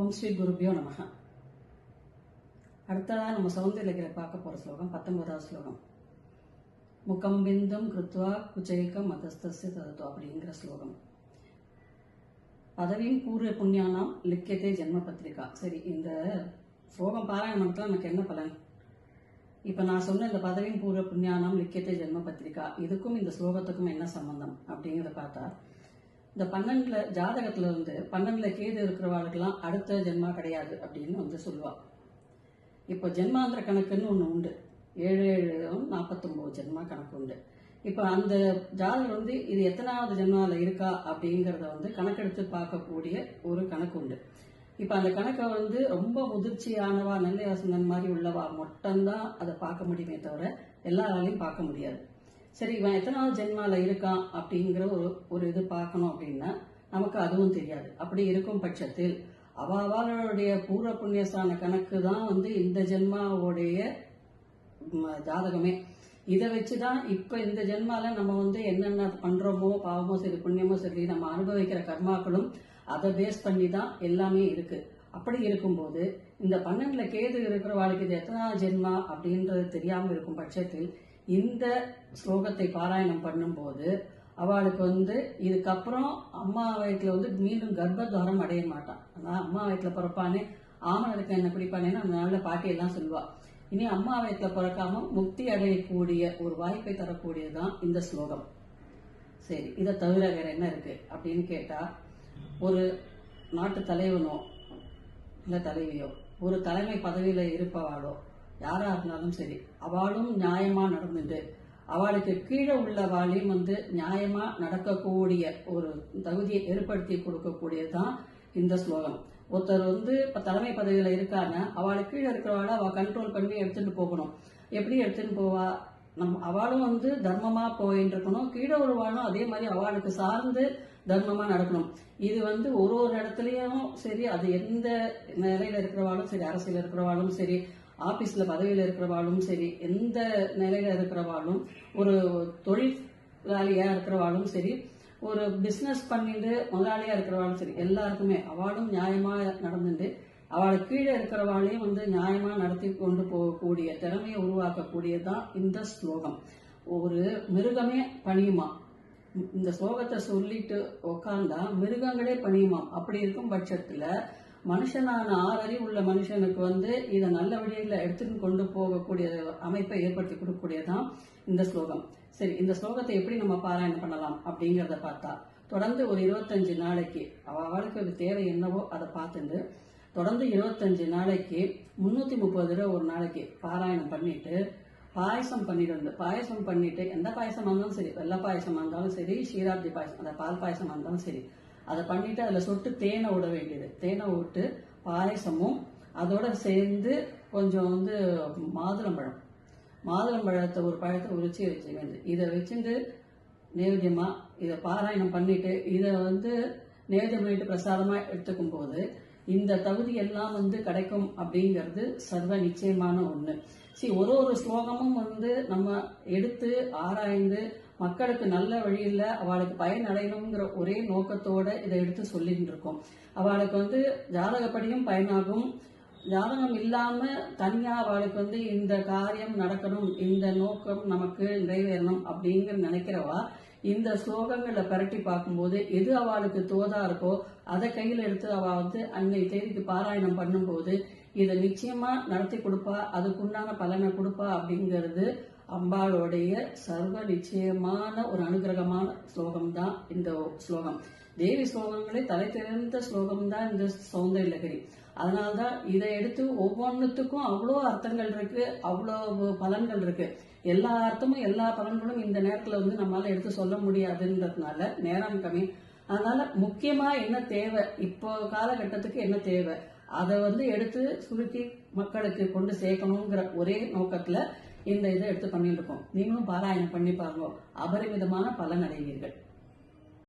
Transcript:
ஓம் ஸ்ரீ குருபியோ நமக அடுத்ததாக நம்ம சௌந்தர்யகிரி பார்க்க போகிற ஸ்லோகம் பத்தொன்பதாவது ஸ்லோகம். முகம் பிந்தும் கிருத்வா குச்சைக்கம் மதஸ்தஸ்ய ததத்து அப்படிங்கிற ஸ்லோகம். பதவியும் பூர்வ புண்ணியானாம் லிக்கியத்தே ஜென்ம பத்திரிகா. சரி இந்த ஸ்லோகம் பாராயணம் நமக்கு என்ன பலன்? இப்போ நான் சொன்ன இந்த பதவியும் பூர்வ புண்ணியானாம் லிக்கியத்தை ஜென்ம பத்திரிகா இதுக்கும் இந்த ஸ்லோகத்துக்கும் என்ன சம்பந்தம் அப்படிங்கிறத பார்த்தா இந்த பன்னெண்டுல ஜாதகத்துல வந்து பன்னெண்டுல கேது இருக்கிறவாளுக்கெல்லாம் அடுத்த ஜென்மா கிடையாது அப்படின்னு வந்து சொல்லுவா. இப்போ ஜென்மாந்திர கணக்குன்னு ஒன்று உண்டு. ஏழு ஏழு நாற்பத்தொம்போது ஜென்மா கணக்கு உண்டு. இப்போ அந்த ஜாதகம் வந்து இது எத்தனாவது ஜென்மாவில் இருக்கா அப்படிங்கிறத வந்து கணக்கெடுத்து பார்க்கக்கூடிய ஒரு கணக்கு உண்டு. இப்போ அந்த கணக்கை வந்து ரொம்ப முதிர்ச்சியானவா நல்ல யோசனை மாதிரி உள்ளவா மட்டும்தான் அதை பார்க்க முடியுமே தவிர எல்லாராலையும் பார்க்க முடியாது. சரி இவன் எத்தனாவது ஜென்மாவில் இருக்கான் அப்படிங்கிற ஒரு ஒரு இது பார்க்கணும் அப்படின்னா நமக்கு அதுவும் தெரியாது. அப்படி இருக்கும் பட்சத்தில் அவளுடைய பூர்வ புண்ணியஸ்தான கணக்கு தான் வந்து இந்த ஜென்மாவுடைய ஜாதகமே. இதை வச்சு தான் இப்போ இந்த ஜென்மாவில் நம்ம வந்து என்னென்ன பண்ணுறோமோ பாவமோ சரி புண்ணியமோ சரி நம்ம அனுபவிக்கிற கர்மாக்களும் அதை பேஸ் பண்ணி தான் எல்லாமே இருக்குது அப்படி இருக்கும்போது இந்த பன்னெண்டில் கேது இருக்கிற வாழ்க்கை இது எத்தனாவது ஜென்மா அப்படின்றது தெரியாமல் இருக்கும் பட்சத்தில் இந்த ஸ்லோகத்தை பாராயணம் பண்ணும்போது அவளுக்கு வந்து இதுக்கப்புறம் அம்மா வயிற்றுல வந்து மீண்டும் கர்ப்பத்வாரம் அடைய மாட்டான் அதான் அம்மா வயிற்றுல பிறப்பானே ஆமணனுக்கு என்ன பிடிப்பானேன்னு அந்த நல்ல பாட்டியெல்லாம் சொல்லுவா. இனி அம்மா வயிற்றுல பிறக்காம முக்தி அடையக்கூடிய ஒரு வாய்ப்பை தரக்கூடியதுதான் இந்த ஸ்லோகம். சரி இதை தவிர வேற என்ன இருக்கு அப்படின்னு கேட்டா ஒரு நாட்டு தலைவனோ இல்லை தலைவியோ ஒரு தலைமை பதவியில் இருப்பவாளோ யாராக இருந்தாலும் சரி அவளும் நியாயமாக நடந்துட்டு அவளுக்கு கீழே உள்ளவாளையும் வந்து நியாயமாக நடக்கக்கூடிய ஒரு தகுதியை ஏற்படுத்தி கொடுக்கக்கூடியதுதான் இந்த ஸ்லோகம். ஒருத்தர் வந்து இப்போ தலைமை பதவியில் இருக்காங்க அவளுக்கு கீழே இருக்கிறவாளை அவள் கண்ட்ரோல் பண்ணி எடுத்துகிட்டு போகணும். எப்படி எடுத்துகிட்டு போவா? நம் அவளும் வந்து தர்மமா போயின்னு இருக்கணும். கீழே ஒருவாளும் அதே மாதிரி அவளுக்கு சார்ந்து தர்மமா நடக்கணும். இது வந்து ஒரு ஒரு இடத்துலயும் சரி அது எந்த நிலையில இருக்கிறவாளும் சரி அரசியல் இருக்கிறவாளும் சரி ஆபீஸ்ல பதவியில் இருக்கிறவாளும் சரி எந்த நிலையில இருக்கிறவாளும் ஒரு தொழிலாளியா இருக்கிறவாளும் சரி ஒரு பிஸ்னஸ் பண்ணிட்டு முதலாளியா இருக்கிறவாளும் சரி எல்லாருக்குமே அவளும் நியாயமா நடந்துட்டு அவளை கீழே இருக்கிறவாளையும் வந்து நியாயமா நடத்தி கொண்டு போகக்கூடிய திறமையை உருவாக்கக்கூடியதான் இந்த ஸ்லோகம். ஒரு மிருகமே பணியுமா? இந்த ஸ்லோகத்தை சொல்லிட்டு உக்காந்தா மிருகங்களே பணியுமாம் அப்படி இருக்கும் பட்சத்துல மனுஷனான ஆறறி உள்ள மனுஷனுக்கு வந்து இதை நல்ல வழியில் எடுத்துட்டு கொண்டு போகக்கூடிய அமைப்பை ஏற்படுத்தி கொடுக்கக்கூடியதான் இந்த ஸ்லோகம். சரி இந்த ஸ்லோகத்தை எப்படி நம்ம பாராயணம் பண்ணலாம் அப்படிங்கிறத பார்த்தா தொடர்ந்து ஒரு இருபத்தஞ்சு நாளைக்கு அவளுக்கு தேவை என்னவோ அதை பார்த்துட்டு தொடர்ந்து இருபத்தஞ்சு நாளைக்கு முன்னூத்தி முப்பது ரூபா ஒரு நாளைக்கு பாராயணம் பண்ணிட்டு பாயசம் பண்ணிட்டு பாயசம் பண்ணிட்டு எந்த பாயசமாக இருந்தாலும் சரி வெள்ளை பாயசமாக இருந்தாலும் சரி ஷீராப்தி பாயசம் அந்த பால் பாயசமாக இருந்தாலும் சரி அதை பண்ணிட்டு அதில் சொட்டு தேனை விட வேண்டியது. தேனை விட்டு பாயசமும் அதோட சேர்ந்து கொஞ்சம் வந்து மாதுளம்பழம் மாதுளம்பழத்தை ஒரு பழத்தை உரிச்சு வச்சு இதை வச்சுட்டு நைவேத்தியமா இதை பாராயணம் பண்ணிட்டு இதை வந்து நைவேத்தியம் பண்ணிட்டு பிரசாதமாக எடுத்துக்கும் போது இந்த தகுதி எல்லாம் வந்து கிடைக்கும் அப்படிங்கிறது சர்வ நிச்சயமான ஒன்று சரி ஒரு ஒரு ஸ்லோகமும் வந்து நம்ம எடுத்து ஆராய்ந்து மக்களுக்கு நல்ல வழியில் அவளுக்கு பயன் அடையணுங்கிற ஒரே நோக்கத்தோட இதை எடுத்து சொல்லிட்டு இருக்கோம். அவளுக்கு வந்து ஜாதகப்படியும் பயனாகும். ஜாதகம் இல்லாம தனியா அவளுக்கு வந்து இந்த காரியம் நடக்கணும் இந்த நோக்கம் நமக்கு நிறைவேறணும் அப்படிங்கிற நினைக்கிறவா இந்த ஸ்லோகங்களை பரட்டி பார்க்கும்போது எது அவளுக்கு தோதா இருக்கோ அதை கையில் எடுத்து அவ வந்து அன்னை தேதிக்கு பாராயணம் பண்ணும்போது இதை நிச்சயமா நடத்தி கொடுப்பா அதுக்குண்டான பலனை கொடுப்பா அப்படிங்கிறது அம்பாளுடைய சர்வ நிச்சயமான ஒரு அனுகிரகமான ஸ்லோகம் தான் இந்த ஸ்லோகம். தேவி ஸ்லோகங்களே தலை திறந்த ஸ்லோகம் தான் இந்த சௌந்தர்யலகரி. அதனால்தான் இதை எடுத்து ஒவ்வொன்றுத்துக்கும் அவ்வளோ அர்த்தங்கள் இருக்கு அவ்வளோ பலன்கள் இருக்கு. எல்லா அர்த்தமும் எல்லா பலன்களும் இந்த நேரத்துல வந்து நம்மளால எடுத்து சொல்ல முடியாதுன்றதுனால நேரம் கம்மி. அதனால முக்கியமா என்ன தேவை? இப்போ காலகட்டத்துக்கு என்ன தேவை? அதை வந்து எடுத்து சுருக்கி மக்களுக்கு கொண்டு சேர்க்கணுங்கிற ஒரே நோக்கத்துல இந்த இதை எடுத்து பண்ணிட்டு இருக்கோம். நீங்களும் பாராயணம் பண்ணி பாருங்க. அபரிமிதமான பலன் அடைவீர்கள்.